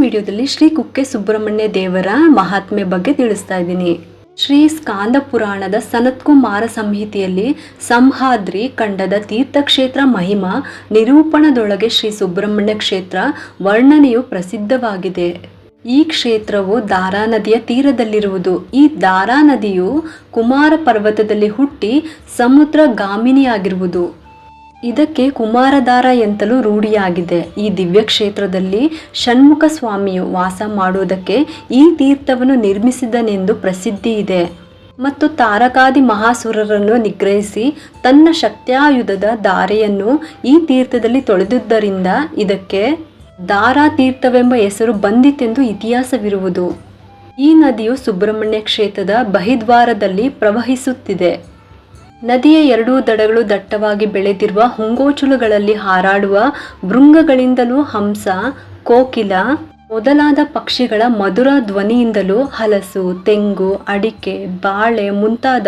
ವಿಡಿಯೋದಲ್ಲಿ ಶ್ರೀ ಕುಕ್ಕೆ ಸುಬ್ರಹ್ಮಣ್ಯ ದೇವರ ಮಹಾತ್ಮೆ ಬಗ್ಗೆ ತಿಳಿಸ್ತಾ ಇದ್ದೀನಿ. ಶ್ರೀ ಸ್ಕಾಂದ ಪುರಾಣದ ಸನತ್ಕುಮಾರ ಸಂಹಿತೆಯಲ್ಲಿ ಸಂಹಾದ್ರಿ ಖಂಡದ ತೀರ್ಥಕ್ಷೇತ್ರ ಮಹಿಮಾ ನಿರೂಪಣದೊಳಗೆ ಶ್ರೀ ಸುಬ್ರಹ್ಮಣ್ಯ ಕ್ಷೇತ್ರ ವರ್ಣನೆಯು ಪ್ರಸಿದ್ಧವಾಗಿದೆ. ಈ ಕ್ಷೇತ್ರವು ದಾರಾ ನದಿಯ ತೀರದಲ್ಲಿರುವುದು. ಈ ದಾರಾ ನದಿಯು ಕುಮಾರ ಪರ್ವತದಲ್ಲಿ ಹುಟ್ಟಿ ಸಮುದ್ರ ಗಾಮಿನಿಯಾಗಿರುವುದು. ಇದಕ್ಕೆ ಕುಮಾರಧಾರ ಎಂತಲೂ ರೂಢಿಯಾಗಿದೆ. ಈ ದಿವ್ಯ ಕ್ಷೇತ್ರದಲ್ಲಿ ಷಣ್ಮುಖ ಸ್ವಾಮಿಯು ವಾಸ ಮಾಡುವುದಕ್ಕೆ ಈ ತೀರ್ಥವನ್ನು ನಿರ್ಮಿಸಿದನೆಂದು ಪ್ರಸಿದ್ಧಿ ಇದೆ. ಮತ್ತು ತಾರಕಾದಿ ಮಹಾಸುರರನ್ನು ನಿಗ್ರಹಿಸಿ ತನ್ನ ಶಕ್ತ್ಯಾಯುಧದ ಧಾರೆಯನ್ನು ಈ ತೀರ್ಥದಲ್ಲಿ ತೊಳೆದಿದ್ದರಿಂದ ಇದಕ್ಕೆ ದಾರಾ ತೀರ್ಥವೆಂಬ ಹೆಸರು ಬಂದಿತೆಂದು ಇತಿಹಾಸವಿರುವುದು. ಈ ನದಿಯು ಸುಬ್ರಹ್ಮಣ್ಯ ಕ್ಷೇತ್ರದ ಬಹಿದ್ವಾರದಲ್ಲಿ ಪ್ರವಹಿಸುತ್ತಿದೆ. ನದಿಯ ಎರಡೂ ದಡಗಳು ದಟ್ಟವಾಗಿ ಬೆಳೆದಿರುವ ಹುಂಗೋಚುಲುಗಳಲ್ಲಿ ಹಾರಾಡುವ ಭೃಂಗಗಳಿಂದಲೂ ಹಂಸ, ಕೋಕಿಲ, ಮೊದಲಾದ ಪಕ್ಷಿಗಳ ಮಧುರ ಧ್ವನಿಯಿಂದಲೂ ಹಲಸು, ತೆಂಗು, ಅಡಿಕೆ, ಬಾಳೆ ಮುಂತಾದ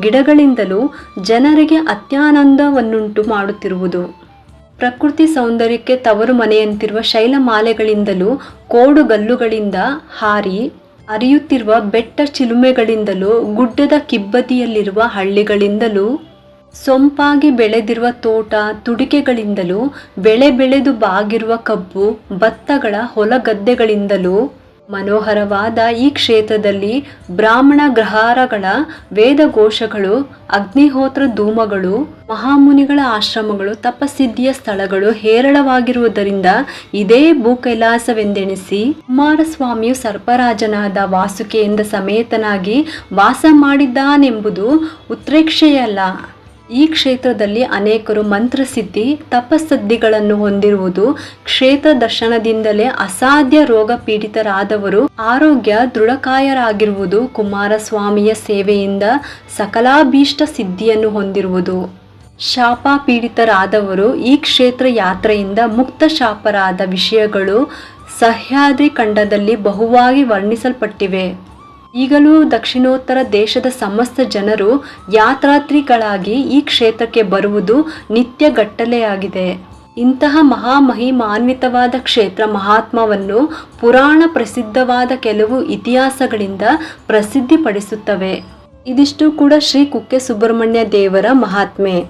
ಗಿಡಗಳಿಂದಲೂ ಜನರಿಗೆ ಅತ್ಯಾನಂದವನ್ನುಂಟು ಮಾಡುತ್ತಿರುವುದು. ಪ್ರಕೃತಿ ಸೌಂದರ್ಯಕ್ಕೆ ತವರು ಮನೆಯಂತಿರುವ ಶೈಲಮಾಲೆಗಳಿಂದಲೂ ಕೋಡುಗಲ್ಲುಗಳಿಂದ ಹಾರಿ ಹರಿಯುತ್ತಿರುವ ಬೆಟ್ಟ ಚಿಲುಮೆಗಳಿಂದಲೂ ಗುಡ್ಡದ ಕಿಬ್ಬದಿಯಲ್ಲಿರುವ ಹಳ್ಳಿಗಳಿಂದಲೂ, ಸೊಂಪಾಗಿ ಬೆಳೆದಿರುವ ತೋಟ ತುಡಿಕೆಗಳಿಂದಲೂ, ಬೆಳೆ ಬೆಳೆದು ಬಾಗಿರುವ ಕಬ್ಬು, ಭತ್ತಗಳ ಹೊಲಗದ್ದೆಗಳಿಂದಲೂ ಮನೋಹರವಾದ ಈ ಕ್ಷೇತ್ರದಲ್ಲಿ ಬ್ರಾಹ್ಮಣ ಗ್ರಹಾರಗಳ ವೇದಘೋಷಗಳು, ಅಗ್ನಿಹೋತ್ರ ಧೂಮಗಳು, ಮಹಾಮುನಿಗಳ ಆಶ್ರಮಗಳು, ತಪಸ್ಸಿದ್ಧಿಯ ಸ್ಥಳಗಳು ಹೇರಳವಾಗಿರುವುದರಿಂದ ಇದೇ ಭೂಕೈಲಾಸವೆಂದೆಣಿಸಿ ಕುಮಾರಸ್ವಾಮಿಯು ಸರ್ಪರಾಜನಾದ ವಾಸುಕೆಯಿಂದ ಸಮೇತನಾಗಿ ವಾಸ ಮಾಡಿದ್ದಾನೆಂಬುದು ಉತ್ಪ್ರೇಕ್ಷೆಯಲ್ಲ ಈ ಕ್ಷೇತ್ರದಲ್ಲಿ ಅನೇಕರು ಮಂತ್ರಸಿದ್ಧಿ, ತಪಸ್ಸಿದ್ಧಿಗಳನ್ನು ಹೊಂದಿರುವುದು ಕ್ಷೇತ್ರ ದರ್ಶನದಿಂದಲೇ ಅಸಾಧ್ಯ ರೋಗ ಪೀಡಿತರಾದವರು ಆರೋಗ್ಯ ದೃಢಕಾಯರಾಗಿರುವುದು ಕುಮಾರಸ್ವಾಮಿಯ ಸೇವೆಯಿಂದ ಸಕಲಾಭೀಷ್ಟ ಸಿದ್ಧಿಯನ್ನು ಹೊಂದಿರುವುದು. ಶಾಪ ಪೀಡಿತರಾದವರು ಈ ಕ್ಷೇತ್ರ ಯಾತ್ರೆಯಿಂದ ಮುಕ್ತ ಶಾಪರಾದ ವಿಷಯಗಳು ಸಹ್ಯಾದ್ರಿ ಖಂಡದಲ್ಲಿ ಬಹುವಾಗಿ ವರ್ಣಿಸಲ್ಪಟ್ಟಿವೆ. ಈಗಲೂ ದಕ್ಷಿಣೋತ್ತರ ದೇಶದ ಸಮಸ್ತ ಜನರು ಯಾತ್ರಾತ್ರಿಗಳಾಗಿ ಈ ಕ್ಷೇತ್ರಕ್ಕೆ ಬರುವುದು ನಿತ್ಯ ಗಟ್ಟಲೆಯಾಗಿದೆ. ಇಂತಹ ಮಹಾಮಹಿಮಾನ್ವಿತವಾದ ಕ್ಷೇತ್ರ ಮಹಾತ್ಮವನ್ನು ಪುರಾಣ ಪ್ರಸಿದ್ಧವಾದ ಕೆಲವು ಇತಿಹಾಸಗಳಿಂದ ಪ್ರಸಿದ್ಧಿಪಡಿಸುತ್ತವೆ. ಇದಿಷ್ಟು ಕೂಡ ಶ್ರೀ ಕುಕ್ಕೆ ಸುಬ್ರಹ್ಮಣ್ಯ ದೇವರ ಮಹಾತ್ಮೆ.